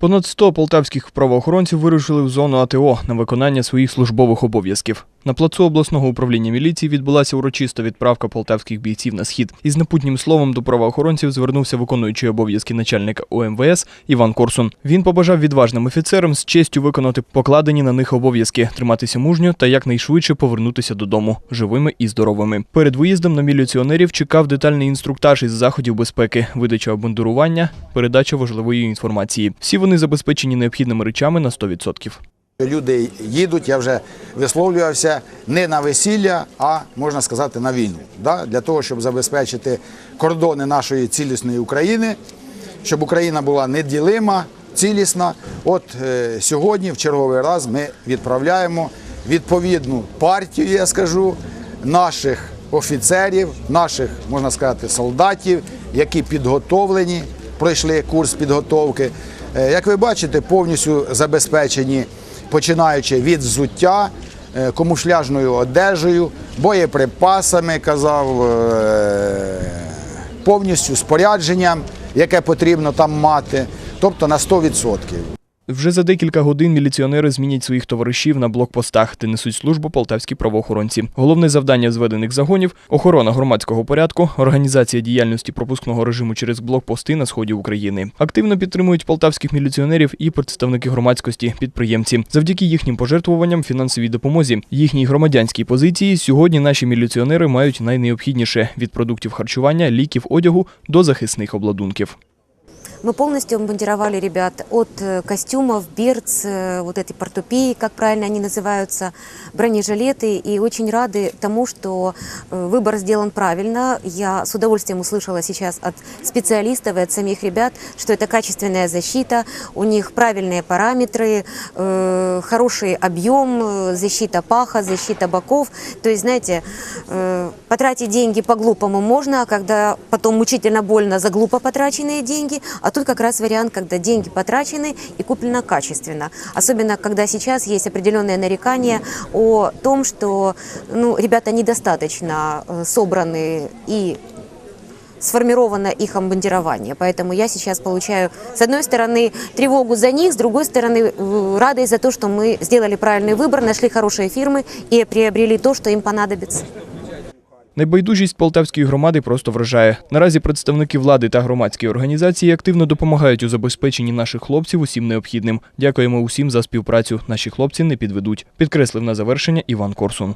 Понад 100 полтавських правоохоронців вирушили в зону АТО на виконання своїх службових обов'язків. На плацу обласного управління міліції відбулася урочиста відправка полтавських бійців на схід. Із напутнім словом до правоохоронців звернувся виконуючий обов'язки начальника ОМВС Іван Корсун. Він побажав відважним офіцерам з честю виконати покладені на них обов'язки, триматися мужньо та якнайшвидше повернутися додому живими і здоровими. Перед виїздом на міліціонерів чекав детальний інструктаж із заходів безпеки, видача обмундирування, передача важливої інформації. Всі вони забезпечені необхідними речами на 100%. Люди їдуть, я вже висловлювався не на весілля, а можна сказати на війну. Да? Для того, щоб забезпечити кордони нашої цілісної України, щоб Україна була неділима, цілісна. От е, сьогодні, в черговий раз, ми відправляємо відповідну партію, я скажу, наших офіцерів, наших, можна сказати, солдатів, які підготовлені, пройшли курс підготовки. Е, Як ви бачите, повністю забезпечені, починаючи від взуття, комушляжною камуфляжною одежею, боєприпасами, казав, е, повністю спорядженням, яке потрібно там мати, тобто на 100%. Вже за декілька годин міліціонери змінять своїх товаришів на блокпостах, де несуть службу полтавські правоохоронці. Головне завдання зведених загонів охорона громадського порядку, організація діяльності пропускного режиму через блокпости на сході України. Активно підтримують полтавських міліціонерів і представники громадськості, підприємці. Завдяки їхнім пожертвуванням, фінансовій допомозі, їхній громадянській позиції. Сьогодні наші міліціонери мають найнеобхідніше від продуктів харчування, ліків, одягу до захисних обладунків. Мы полностью обмундировали ребят от э, костюмов, берц, э, вот этой портупеи, как правильно они называются, бронежилеты. И очень рады тому, что э, выбор сделан правильно. Я с удовольствием услышала сейчас от специалистов и от самих ребят, что это качественная защита, у них правильные параметры, э, хороший объем, э, защита паха, защита боков. То есть, знаете, э, потратить деньги по-глупому можно, а когда потом мучительно больно за глупо потраченные деньги, а тут как раз вариант, когда деньги потрачены и куплено качественно. Особенно, когда сейчас есть определенные нарекания о том, что ну, ребята недостаточно э, собраны и сформировано их обмундирование. Поэтому я сейчас получаю, с одной стороны, тревогу за них, с другой стороны, э, радость за то, что мы сделали правильный выбор, нашли хорошие фирмы и приобрели то, что им понадобится. Найбайдужість полтавської громади просто вражає. Наразі представники влади та громадські організації активно допомагають у забезпеченні наших хлопців усім необхідним. Дякуємо усім за співпрацю. Наші хлопці не підведуть. Підкреслив на завершення Іван Корсун.